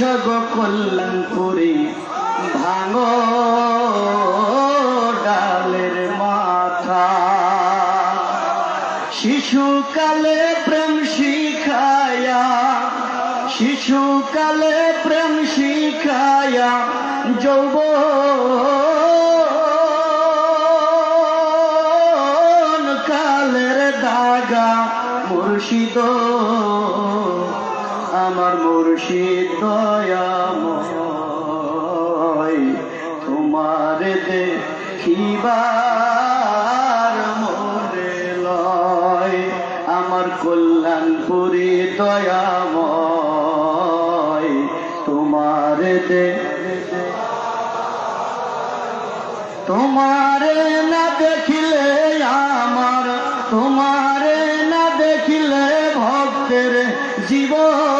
গো কল্যাণপুরি ভাঙো ডালের মাথা। শিশুকালে প্রেম শিখায়া, শিশুকালে প্রেম শিখায়া যৌব কালের দাগা মুর্শিদ। আমার মুর্শিদ দয়াময়, তোমার দেখিবার মরে লয়, আমার কল্যাণপুরি দয়াময়, তোমার দে, তোমার না দেখিলে আমার, তোমার না দেখিলে ভক্তের জীবন